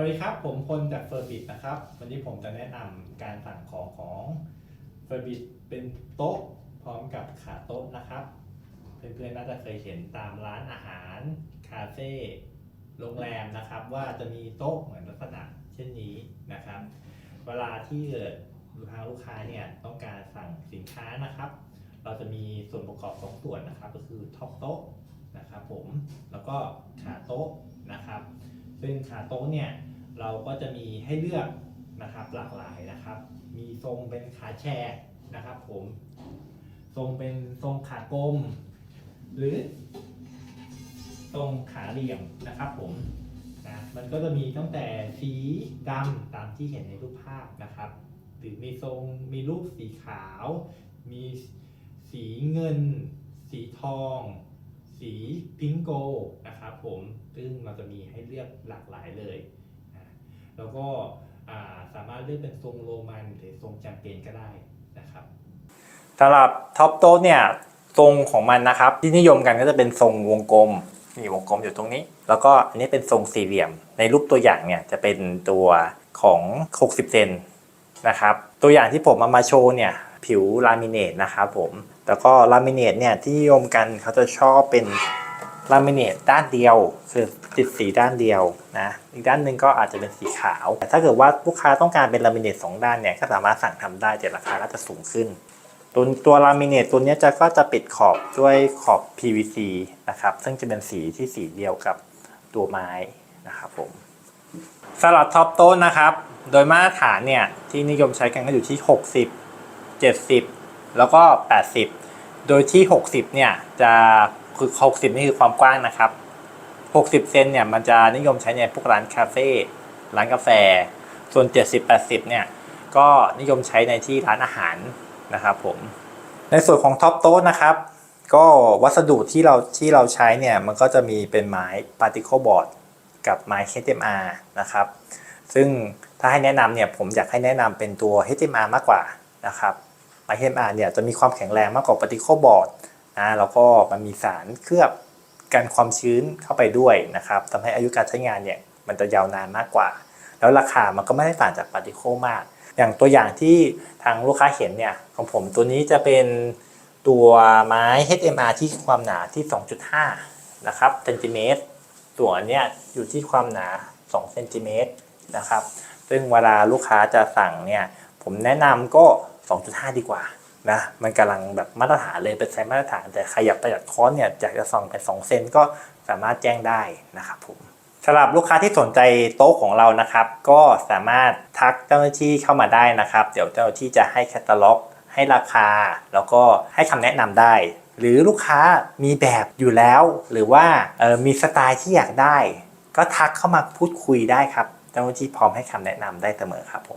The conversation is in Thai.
วัสดีครับ ผมพลจากเฟอร์บิทนะครับ วันนี้ผมจะแนะนำการสั่งของของเฟอร์บิทเป็นโต๊ะพร้อมกับขาโต๊ะนะครับ เพื่อนๆน่าจะเคยเห็นตามร้านอาหาร คาเฟ่โรงแรมนะครับ ว่าจะมีโต๊ะเหมือนลักษณะเช่นนี้นะครับ เวลาที่เกิดลูกค้าลูกค้าเนี่ยต้องการสั่งสินค้านะครับ เราจะมีส่วนประกอบสองส่วนนะครับ ก็คือท็อปโต๊ะนะครับผมแล้วก็ขาโต๊ะนะครับ ซึ่งขาโต๊ะเนี่ยเราก็จะมีให้เลือกนะครับหลากหลายนะครับ มีทรงเป็นขาแชร์นะครับผม ทรงเป็นทรงขากลม หรือทรงขาเหลี่ยมนะครับผมนะมันก็จะมีตั้งแต่สีดำตามที่เห็นในรูปภาพนะครับหรือมีทรงมีรูปสีขาว มีสีเงิน สีทอง สีพิงโก นะครับผมซึ่งเราจะมีให้เลือกหลากหลายเลยนะแล้วก็สามารถเลือกเป็นทรงโรมันหรือทรงแชมเปญก็ได้นะครับสำหรับท็อปโต๊ะเนี่ยทรงของมันนะครับ ที่นิยมกันก็จะเป็นทรงวงกลมนี่วงกลมอยู่ตรงนี้ แล้วก็อันนี้เป็นทรงสี่เหลี่ยม ในรูปตัวอย่างเนี่ยจะเป็นตัวของ 60 เซนนะครับ ตัวอย่างที่ผมเอามาโชว์เนี่ยผิวลามิเนตนะครับผม แล้วก็ลามิเนตเนี่ยที่นิยมกันเขาจะชอบเป็น ลามิเนตด้านเดียวคือติดสีด้านเดียวนะอีกด้านหนึ่งก็อาจจะเป็นสีขาว แต่ถ้าเกิดว่าลูกค้าต้องการเป็นลามิเนตสองด้านเนี่ยก็สามารถสั่งทำได้แต่ราคาก็จะสูงขึ้น ตัวตัวลามิเนตตัวนี้จะก็จะปิดขอบด้วยขอบ PVC นะครับซึ่งจะเป็นสีที่สีเดียวกับตัวไม้นะครับผมสำหรับท็อปโต๊ะนะครับ โดยมาตรฐานเนี่ยที่นิยมใช้กันก็อยู่ที่ 60 70 แล้วก็ 80 โดยที่ 60เนี่ยจะ คือ60นี่คือความกว้างนะครับ60เซนเนี่ยมันจะนิยมใช้ในพวกร้านคาเฟ่ร้านกาแฟ ส่วน70-80เนี่ยก็นิยมใช้ในที่ร้านอาหารนะครับผมในส่วนของท็อปโต๊ะนะครับ ก็วัสดุที่เราที่เราใช้เนี่ยมันก็จะมีเป็นไม้ปาร์ติเคิลบอร์ดกับไม้ HMR นะครับ ซึ่งถ้าให้แนะนำเนี่ยผมอยากให้แนะนำเป็นตัว HMR มากกว่านะครับไม้ HMR เนี่ยจะมีความแข็งแรงมากกว่าปาร์ติเคิลบอร์ดะแล้วก็มันมีสารเคลือบกันความชื้นเข้าไปด้วยนะครับทำให้อายุการใช้งานเนี่ยมันจะยาวนานมากกว่า แล้วราคามันก็ไม่ได้ต่างจากปาร์ติเคิลมาก อย่างตัวอย่างที่ทางลูกค้าเห็นเนี่ยของผมตัวนี้จะเป็นตัวไม้ HMR ที่ความหนาที่ 2.5 นะครับเซนติเมตรตัวเนี้ยอยู่ที่ความหนา2เซนติเมตรนะครับ ซึ่งเวลาลูกค้าจะสั่งเนี่ย ผมแนะนำก็ 2.5 ดีกว่า นะมันกำลังแบบมาตรฐานเลยเป็นไซส์มาตรฐาน แต่ใครอยากประหยัดคอสเนี่ยอยากจะส่องเป็น2เซนก็สามารถแจ้งได้นะครับผมสำหรับลูกค้าที่สนใจโต๊ะของเรานะครับ ก็สามารถทักเจ้าหน้าที่เข้ามาได้นะครับ เดี๋ยวเจ้าหน้าที่จะให้แคตตาล็อก ให้ราคา แล้วก็ให้คำแนะนำได้ หรือลูกค้ามีแบบอยู่แล้ว หรือว่าออมีสไตล์ที่อยากได้ ก็ทักเข้ามาพูดคุยได้ครับ เจ้าหน้าที่พร้อมให้คำแนะนำได้เสมอครับผม